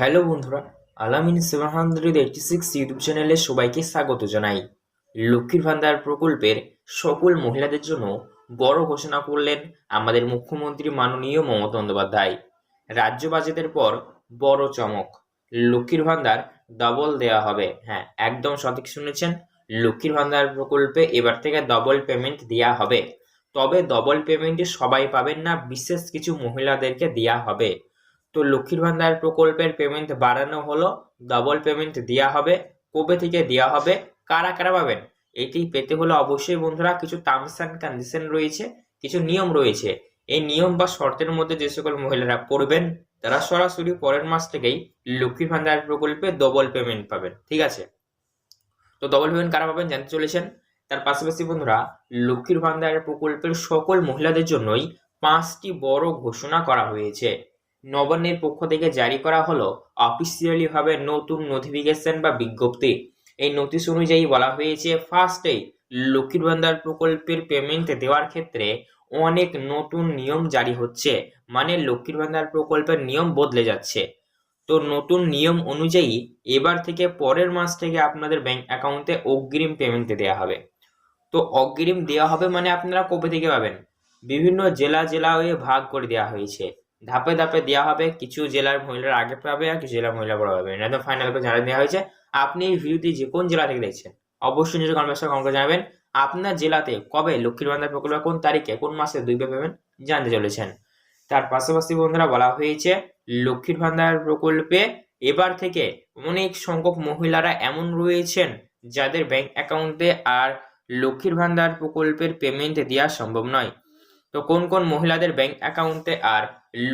Hello বন্ধুরা, Alamin seven hundred eighty six YouTube চ্যানেলে সবাইকে স্বাগত জানাই। লক্ষ্মীর ভান্ডার প্রকল্পের সকল মহিলাদের জন্য বড় ঘোষণা করলেন আমাদের মুখ্যমন্ত্রী মাননীয় মমতা বন্দ্যোপাধ্যায়। রাজ্য বাজেটের পর বড় চমক, লক্ষ্মীর ভান্ডার ডবল দেওয়া হবে। হ্যাঁ একদম সঠিক শুনেছেন, লক্ষ্মীর ভান্ডার প্রকল্পে এবার থেকে ডবল পেমেন্ট দেওয়া হবে। তবে ডবল পেমেন্টে সবাই পাবেন না, বিশেষ কিছু মহিলাদেরকে দেওয়া হবে। তো লক্ষ্মীর ভান্ডার প্রকল্পের পেমেন্ট বাড়ানো হলো ডবল পেমেন্ট দেওয়া হবে, কবে থেকে দেওয়া হবে, কারা কারা পাবেন? এটি পেতে হলে অবশ্যই বন্ধুরা কিছু টার্মস অ্যান্ড কন্ডিশন রয়েছে, কিছু নিয়ম রয়েছে। এই নিয়ম বা শর্তের মধ্যে যে সকল মহিলারা পড়বেন, তারা সরাসরি পরের মাস থেকেই লক্ষ্মীর ভান্ডার প্রকল্পে ডবল পেমেন্ট পাবেন, ঠিক আছে? তো ডবল পেমেন্ট কারা পাবেন জানতে চলেছেন? তার পাশাপাশি বন্ধুরা, লক্ষ্মীর ভান্ডার প্রকল্পের সকল মহিলাদের জন্যই পাঁচটি বড় ঘোষণা করা হয়েছে। নবান্নের পক্ষ থেকে জারি করা হলো অফিসিয়ালি ভাবে নতুন নোটিফিকেশন বা বিজ্ঞপ্তি। এই নোটিশ অনুযায়ী বলা হয়েছে ফার্স্টেই লক্ষ্মীর ভান্ডার প্রকল্পের পেমেন্ট দেওয়ার ক্ষেত্রে অনেক নতুন নিয়ম জারি হচ্ছে মানে লক্ষ্মীর ভান্ডার প্রকল্পের নিয়ম বদলে যাচ্ছে। তো নতুন নিয়ম অনুযায়ী এবার থেকে পরের মাস থেকে আপনাদের ব্যাংক অ্যাকাউন্টে অগ্রিম পেমেন্ট দেওয়া হবে। তো অগ্রিম দেওয়া হবে মানে আপনারা কবে থেকে পাবেন? বিভিন্ন জেলা জেলা হয়ে ভাগ করে দেওয়া হয়েছে। ধাপে ধাপে দেওয়া হবে, কিছু জেলার মহিলারা আগে পাবে আর কিছু জেলার মহিলা পরে পাবে একদম ফাইনাল করে জানিয়ে দেওয়া হয়েছে। আপনি এই ভিডিওটি যে কোন জেলা থেকে দেখছেন, অবশ্যই নিজের কনভার্সন কমেন্ট করে জানাবেন। আপনার জেলাতে কবে লক্ষ্মীর ভান্ডার প্রকল্প কোন তারিখে, কোন মাসে দুই পেমেন্ট জানতে চলেছেন? তার পাশাপাশি বন্ধুরা বলা হয়েছে লক্ষ্মীর ভান্ডার প্রকল্পে এবার থেকে অনেক সংখ্যক মহিলারা এমন রয়েছেন যাদের ব্যাংক অ্যাকাউন্টে আর লক্ষ্মীর ভান্ডার প্রকল্পের পেমেন্ট দেওয়া সম্ভব নয়। তো কোন কোন মহিলাদের ব্যাংক অ্যাকাউন্টে আর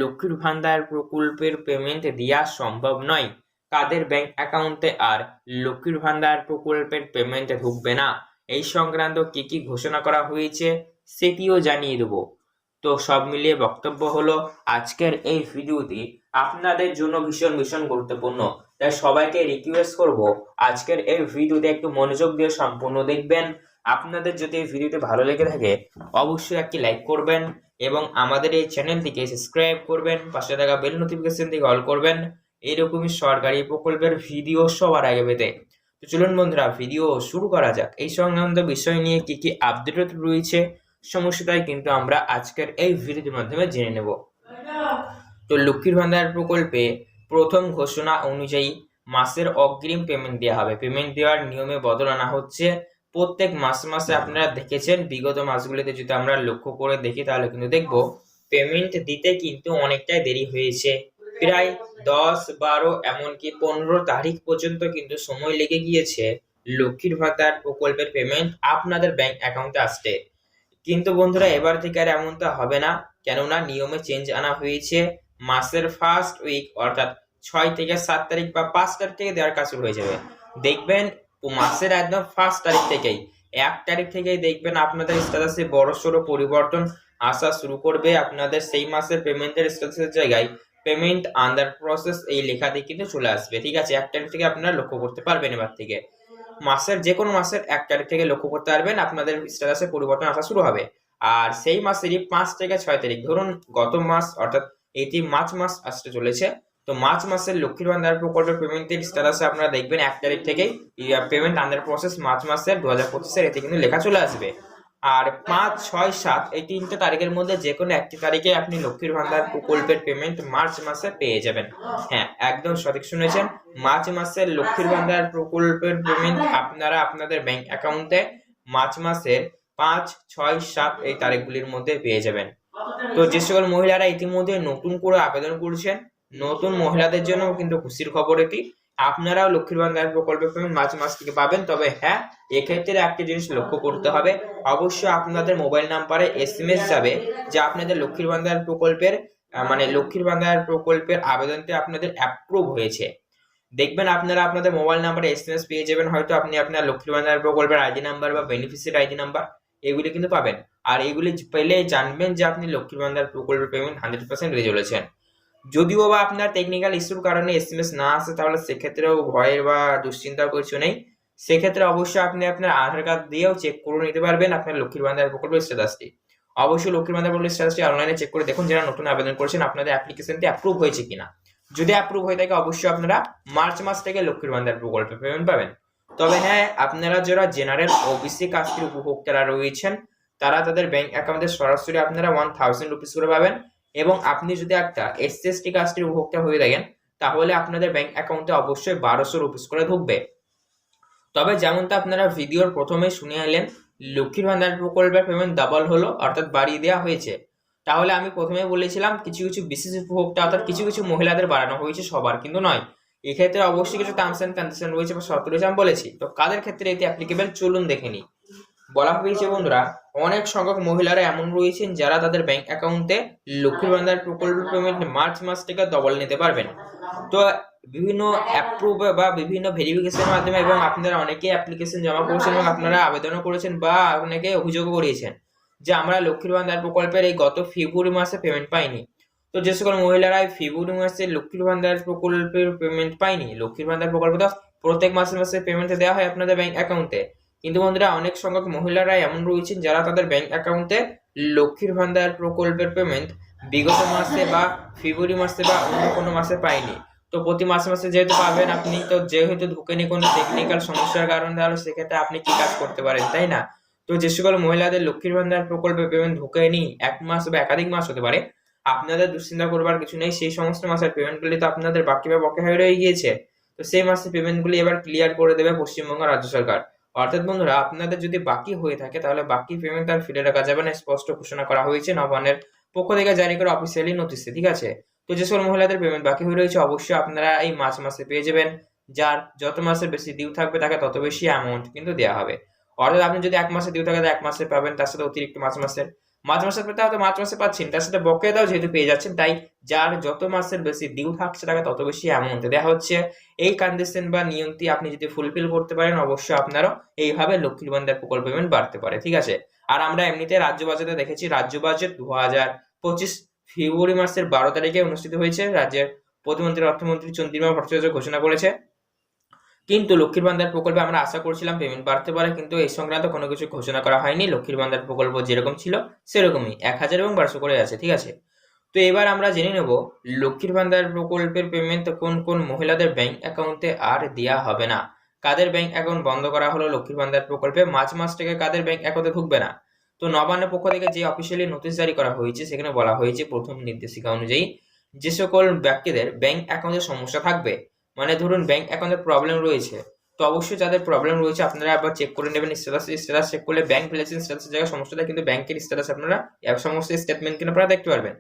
লক্ষ্মীর ভান্ডার প্রকল্পের পেমেন্ট দেওয়া সম্ভব নয়? কাদের ব্যাংক অ্যাকাউন্টে আর লক্ষ্মীর ভান্ডার প্রকল্পের পেমেন্ট ঢুকবে না? এই সংক্রান্ত কি কি ঘোষণা করা হয়েছে সেটিও জানিয়ে দেবো। তো সব মিলিয়ে বক্তব্য হলো, আজকের এই ভিডিওটি আপনাদের জন্য ভীষণ ভীষণ গুরুত্বপূর্ণ। তাই সবাইকে রিকোয়েস্ট করব, আজকের এই ভিডিওতে একটু মনোযোগ দিয়ে সম্পূর্ণ দেখবেন। আপনাদের যদি এই ভিডিওটি ভালো লেগে থাকে, অবশ্যই একটি লাইক করবেন এবং আমাদের এই চ্যানেলটিকে সাবস্ক্রাইব করবেন, পাশে থাকা বেল নোটিফিকেশন থেকে অল করবেন। এইরকমই সরকারি প্রকল্পের ভিডিও সবার আগে পেতে। তো চলুন বন্ধুরা, ভিডিও শুরু করা যাক। এই সংক্রান্ত বিষয় নিয়ে কি কি আপডেট রয়েছে, সমস্যাটাই কিন্তু আমরা আজকের এই ভিডিওর মাধ্যমে জেনে নেব। তো লক্ষ্মীর ভান্ডার প্রকল্পে প্রথম ঘোষণা অনুযায়ী মাসের অগ্রিম পেমেন্ট দেওয়া হবে। পেমেন্ট দেওয়ার নিয়মে বদল আনা হচ্ছে প্রত্যেক মাসে মাসে আপনারা দেখেছেন, বিগত মাসগুলিতে যদি আমরা লক্ষ্য করে দেখি, তাহলে কিন্তু দেখব পেমেন্ট দিতে কিন্তু অনেকটাই দেরি হয়েছে। প্রায় দশ, বারো, এমনকি পনেরো তারিখ পর্যন্ত কিন্তু সময় লেগে গিয়েছে লক্ষ্মীর ভাতার প্রকল্পের পেমেন্ট আপনাদের ব্যাংক অ্যাকাউন্টে আসতে। কিন্তু বন্ধুরা, এবার থেকে আর এমনটা হবে না, কেননা নিয়মে চেঞ্জ আনা হয়েছে। মাসের ফার্স্ট উইক অর্থাৎ ছয় থেকে সাত তারিখ বা পাঁচ তারিখ থেকে দেওয়ার কাজ শুরু হয়ে যাবে। দেখবেন মাসের একদম ফার্স্ট তারিখ থেকেই। এক তারিখ থেকেই দেখবেন আপনাদের স্ট্যাটাসে বড় সড়ো পরিবর্তন আসা শুরু করবে আপনাদের সেই মাসের পেমেন্টের স্ট্যাটাসের জায়গায়। পেমেন্ট আন্ডার প্রসেস এই লেখা লেখাতে কিন্তু চলে আসবে, ঠিক আছে? এক তারিখ থেকে আপনারা লক্ষ্য করতে পারবেন এবার থেকে। মাসের যে কোনো মাসের এক তারিখ থেকে লক্ষ্য করতে পারবেন, আপনাদের স্ট্যাটাসে পরিবর্তন আসা শুরু হবে। আর সেই মাসেরই পাঁচ থেকে ছয় তারিখ, ধরুন গত মাস, অর্থাৎ এটি মার্চ মাস আসতে চলেছে। তো মার্চ মাসের লক্ষ্মীর ভান্ডার প্রকল্পের পেমেন্টের স্ট্যাটাসে আপনারা দেখবেন এক তারিখ থেকেই পেমেন্ট আন্ডার প্রসেস মার্চ মাসের দু হাজার পঁচিশের এতে কিন্তু লেখা চলে আসবে। আর পাঁচ, ছয়, সাত, এই তিনটে তারিখের মধ্যে যে কোনো একটি তারিখে আপনি লক্ষ্মীর ভান্ডার প্রকল্পের পেমেন্ট মার্চ মাসে পেয়ে যাবেন। হ্যাঁ একদম সঠিক শুনেছেন, মার্চ মাসের লক্ষ্মীর ভান্ডার প্রকল্পের পেমেন্ট আপনারা আপনাদের ব্যাংক অ্যাকাউন্টে মার্চ মাসের পাঁচ, ছয়, সাত এই তারিখগুলির মধ্যে পেয়ে যাবেন। তো যে সকল মহিলারা ইতিমধ্যে নতুন করে আবেদন করছেন নতুন মহিলাদের জন্য কিন্তু খুশির খবর এটি। আপনারাও লক্ষ্মীর ভান্ডার প্রকল্পের পেমেন্ট মার্চ মাস থেকে পাবেন। তবে হ্যাঁ এক্ষেত্রে একটা জিনিস লক্ষ্য করতে হবে। অবশ্যই আপনাদের মোবাইল নাম্বারে এস এম এস যাবে, যে আপনাদের লক্ষ্মীর ভান্ডার প্রকল্পের মানে লক্ষ্মীর ভান্ডার প্রকল্পের আবেদনটি আপনাদের অ্যাপ্রুভ হয়েছে। দেখবেন আপনারা আপনাদের মোবাইল নাম্বারে এস এম এস পেয়ে যাবেন। হয়তো আপনি আপনার লক্ষ্মীর ভান্ডার প্রকল্পের আইডি নাম্বার বা বেনিফিসিয়ারি আইডি নাম্বার এগুলি কিন্তু পাবেন। আর এগুলি পেলে জানবেন যে আপনি লক্ষ্মীর ভান্ডার প্রকল্পের পেমেন্ট হান্ড্রেড পার্সেন্ট দিয়ে চলেছেন যদিও বা আপনার টেকনিক্যাল ইস্যুর কারণে এসএমএস না আসে, তাহলে সেক্ষেত্রেও ভয়ের বা দুশ্চিন্তার কিছু নেই। সেক্ষেত্রে অবশ্যই আপনি আপনার আধার কার্ড দিয়েও চেক করে নিতে পারবেন আপনার লক্ষ্মীর ভান্ডার প্রকল্পের স্ট্যাটাসটি অবশ্যই লক্ষ্মীর ভান্ডার প্রকল্পের স্ট্যাটাসটি অনলাইনে চেক করে দেখুন যারা নতুন আবেদন করেছেন, আপনাদের অ্যাপ্লিকেশনটি অ্যাপ্রুভ হয়েছে কিনা। যদি অ্যাপ্রুভ হয়ে থাকে, অবশ্যই আপনারা মার্চ মাস থেকে লক্ষ্মীর ভান্ডার প্রকল্পে পেমেন্ট পাবেন। তবে হ্যাঁ আপনারা যারা জেনারেল ওবিসি কাস্টের উপভোক্তারা রয়েছেন, তারা তাদের ব্যাংক অ্যাকাউন্টে সরাসরি আপনারা ওয়ান থাউজেন্ড রুপিস করে পাবেন। এবং আপনি যদি একটা এস এসটি কাস্টের উপভোক্তা হয়ে থাকেন, তাহলে আপনাদের ব্যাংক অ্যাকাউন্টে অবশ্যই বারোশো রুপিস করে ঢুকবে। তবে যেমনটা আপনারা ভিডিওর প্রথমে শুনে এলেন লক্ষ্মীর ভান্ডার প্রকল্পের পেমেন্ট ডাবল হলো, অর্থাৎ বাড়িয়ে দেওয়া হয়েছে। তাহলে আমি প্রথমে বলেছিলাম, কিছু কিছু বিশেষ উপভোক্তা অর্থাৎ কিছু কিছু মহিলাদের বাড়ানো হয়েছে, সবার কিন্তু নয়। এক্ষেত্রে অবশ্যই কিছু টার্মস অ্যান্ড কন্ডিশন রয়েছে বা শর্ত রয়েছে, আমি বলেছি। তো কাদের ক্ষেত্রে এটি অ্যাপ্লিকেবল চলুন দেখে নিই। বলা হয়েছে বন্ধুরা অনেক সংখ্যক মহিলারা এমন রয়েছেন যারা তাদের ব্যাংক অ্যাকাউন্টে লক্ষ্মীর ভান্ডার প্রকল্পের পেমেন্ট মার্চ মাস থেকে ডবল নিতে পারবেন। তো বিভিন্ন অ্যাপ্রুভ বা বিভিন্ন ভেরিফিকেশনের মাধ্যমে এবং আপনারা অনেকেই অ্যাপ্লিকেশন জমা করেছেন এবং আপনারা আবেদনও করেছেন বা অনেকে অভিযোগও করিয়েছেন যে আমরা লক্ষ্মীর ভান্ডার প্রকল্পের এই গত ফেব্রুয়ারি মাসে পেমেন্ট পাইনি। তো যে সকল মহিলারা ফেব্রুয়ারি মাসে লক্ষ্মীর ভান্ডার প্রকল্পের পেমেন্ট পাইনি লক্ষ্মীর ভান্ডার প্রকল্প তো প্রত্যেক মাসে মাসে পেমেন্ট দেওয়া হয় আপনাদের ব্যাংক অ্যাকাউন্টে কিন্তু বন্ধুরা, অনেক সংখ্যক মহিলারা এমন রয়েছেন যারা তাদের ব্যাংক অ্যাকাউন্টে লক্ষ্মীর ভান্ডার প্রকল্পের পেমেন্ট বিগত মাসে বা ফেব্রুয়ারি মাসে বা অন্য কোনো মাসে পায়নি। তো প্রতি মাসে মাসে যেহেতু পাবেন আপনি, তো যেহেতু ঢুকেনি কোনো টেকনিক্যাল সমস্যার কারণে, তাহলে সেক্ষেত্রে আপনি কি কাজ করতে পারেন, তাই না? তো যে সকল মহিলাদের লক্ষ্মীর ভান্ডার প্রকল্পে পেমেন্ট ঢুকেনি, এক মাস বা একাধিক মাস হতে পারে, আপনাদের দুশ্চিন্তা করবার কিছু নেই। সেই সমস্ত মাসের পেমেন্টগুলি তো আপনাদের বাকি বা বকেয়া হয়ে রয়ে গিয়েছে। তো সেই মাসের পেমেন্টগুলি এবার ক্লিয়ার করে দেবে পশ্চিমবঙ্গ রাজ্য সরকার। অর্থাৎ বন্ধুরা, আপনাদের যদি বাকি হয়ে থাকে, তাহলে বাকি পেমেন্ট আর ফিরে রাখা যাবে না স্পষ্ট ঘোষণা করা হয়েছে নবান্নের পক্ষ থেকে জারি করা অফিসিয়ালি নোটিশে ঠিক আছে? তো যে সকল মহিলাদের পেমেন্ট বাকি হয়ে রয়েছে, অবশ্যই আপনারা এই মার্চ মাসে পেয়ে যাবেন। যার যত মাসের বেশি ডিউ থাকবে, তাকে তত বেশি অ্যামাউন্ট কিন্তু দেওয়া হবে। অর্থাৎ আপনি যদি এক মাসে ডিউ থাকে এক মাসে পাবেন, তার সাথে অতিরিক্ত মাস মাসের মার্চ মাসের পেতে হয়তো মার্চ মাসে পাচ্ছেন তার সাথে বকেয়াটাও যেহেতু পেয়ে যাচ্ছেন, তাই যার যত মাসের বেশি ডিউ থাকছে তাকে তত বেশি অ্যামাউন্ট দেওয়া হচ্ছে, এই কন্ডিশন বা নিয়মটি আপনি যদি ফুলফিল করতে পারেন, অবশ্যই আপনারও এইভাবে লক্ষ্মীর ভান্ডার প্রকল্প পেমেন্ট বাড়তে পারে, ঠিক আছে? আর আমরা এমনিতে রাজ্য বাজেটে দেখেছি, রাজ্য বাজেট দু হাজার পঁচিশ ফেব্রুয়ারি মাসের বারো তারিখে অনুষ্ঠিত হয়েছে। রাজ্যের প্রতিমন্ত্রী, অর্থমন্ত্রী চন্দ্রিমা ভট্টাচার্য ঘোষণা করেছে। কিন্তু লক্ষ্মীর ভান্ডার প্রকল্পে আমরা আশা করছিলাম পেমেন্ট বাড়তে পারে, কিন্তু এই সংক্রান্ত কোনো কিছু ঘোষণা করা হয়নি। লক্ষ্মীর ভান্ডার প্রকল্প যেরকম ছিল, সেরকমই। এক হাজার এবং বারোশো করে আছে, ঠিক আছে? তো এবার আমরা জেনে নেব, লক্ষ্মীর ভান্ডার প্রকল্পের পেমেন্ট কোন কোন মহিলাদের ব্যাংক অ্যাকাউন্টে আর দেওয়া হবে না? কাদের ব্যাংক অ্যাকাউন্ট বন্ধ করা হলো লক্ষ্মীর ভান্ডার প্রকল্পে? মার্চ মাস থেকে কাদের ব্যাংক অ্যাকাউন্টে ঢুকবে না? তো নবান্নের পক্ষ থেকে যে অফিসিয়ালি নোটিশ জারি করা হয়েছে, সেখানে বলা হয়েছে প্রথম নির্দেশিকা অনুযায়ী যে সকল ব্যক্তিদের ব্যাংক অ্যাকাউন্টে সমস্যা থাকবে মানে ধরুন ব্যাংক অ্যাকাউন্টে প্রবলেম রয়েছে, তো অবশ্যই যাদের প্রবলেম রয়েছে আপনারা আবার চেক করে নেবেন স্ট্যাটাস স্ট্যাটাস চেক করলে ব্যাংক ব্যালেন্সিং স্ট্যাটাসের জায়গায় সমস্যাটা কিন্তু ব্যাংকের স্ট্যাটাস আপনারা সমস্ত স্টেটমেন্ট কিন্তু আপনারা দেখতে পারবেন।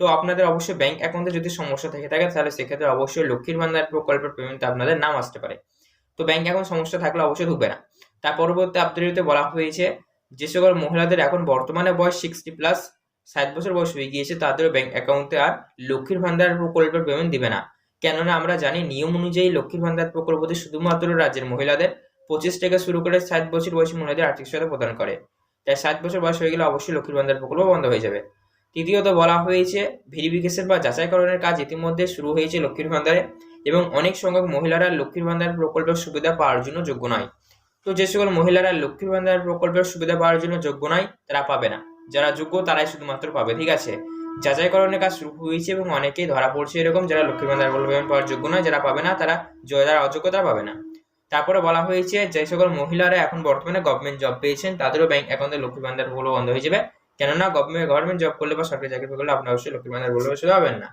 তো আপনাদের অবশ্যই ব্যাংক অ্যাকাউন্টে যদি সমস্যা থেকে থাকে তাহলে সেক্ষেত্রে অবশ্যই লক্ষ্মীর ভান্ডার প্রকল্পের পেমেন্ট আপনাদের নাম আসতে পারে। তো ব্যাংক অ্যাকাউন্ট সমস্যা থাকলে অবশ্যই ঢুকবে না। তার পরবর্তী আপডেটে বলা হয়েছে যে সকল মহিলাদের এখন বর্তমানে বয়স সিক্সটি প্লাস ষাট বছর বয়স হয়ে গিয়েছে, তাদেরও ব্যাংক অ্যাকাউন্টে আর লক্ষ্মীর ভান্ডার প্রকল্পের পেমেন্ট দিবে না। কেননা আমরা জানি নিয়ম অনুযায়ী লক্ষ্মীর ভান্ডার প্রকল্পটি শুধুমাত্র রাজ্যের মহিলাদের পঁচিশ থেকে শুরু করে ষাট বছর বয়সী মহিলাদের আর্থিক সহায়তা প্রদান করে। তাই ষাট বছর বয়স হয়ে গেলে অবশ্যই লক্ষ্মীর ভান্ডার প্রকল্প বন্ধ হয়ে যাবে। তৃতীয়ত বলা হয়েছে ভেরিফিকেশন বা যাচাইকরণের কাজ ইতিমধ্যে শুরু হয়েছে লক্ষ্মীর ভান্ডারে এবং অনেক সংখ্যক মহিলারা লক্ষ্মীর ভান্ডার প্রকল্পের সুবিধা পাওয়ার জন্য যোগ্য নয়। তো যে সকল মহিলারা লক্ষ্মীর ভান্ডার প্রকল্পের সুবিধা পাওয়ার জন্য যোগ্য নয়, তারা পাবে না। যারা যোগ্য তারাই শুধুমাত্র পাবে, ঠিক আছে? যাচাইকরণের কাজ শুরু হয়েছে এবং অনেকেই ধরা পড়ছে এরকম যারা লক্ষ্মীর ভান্ডার প্রকল্প পাওয়ার যোগ্য নয়, যারা পাবে না, তারা যারা অযোগ্য তারা পাবে না। তারপরে বলা হয়েছে যে সকল মহিলারা এখন বর্তমানে গভর্নমেন্ট জব পেয়েছেন, তাদেরও ব্যাংক অ্যাকাউন্টে লক্ষ্মীর ভান্ডার প্রকল্প বন্ধ হয়ে যাবে। কেননা গভর্নমেন্ট গভর্নমেন্ট জব করলে বা সরকারি চাকরি করলে আপনি অবশ্যই লক্ষ্মীর ভান্ডার প্রকল্প সেটা পাবেন না।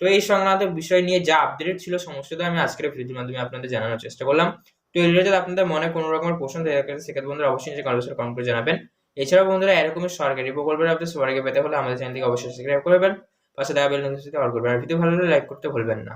তো এই সংক্রান্ত বিষয় নিয়ে যা আপডেট ছিল সমস্যাটা আমি আজকের ভিডিওর মাধ্যমে আপনাদের জানানোর চেষ্টা করলাম। তো এই রিলেটেড আপনাদের মনে কোনো রকমের প্রশ্ন থাকে, সেক্ষেত্রে বন্ধুরা অবশ্যই নিচে কমেন্ট করে জানাবেন। এছাড়াও বন্ধুরা, এরকমই সরকারি প্রকল্পের আপনি সবার আগে পেতে হলে আমাদের চ্যানেলটিকে অবশ্যই সাবস্ক্রাইব করবেন পাশে দেখা বেল নোটিফিকেশন অল করবেন ভিডিও ভালো লাগলে লাইক করতে ভুলবেন না।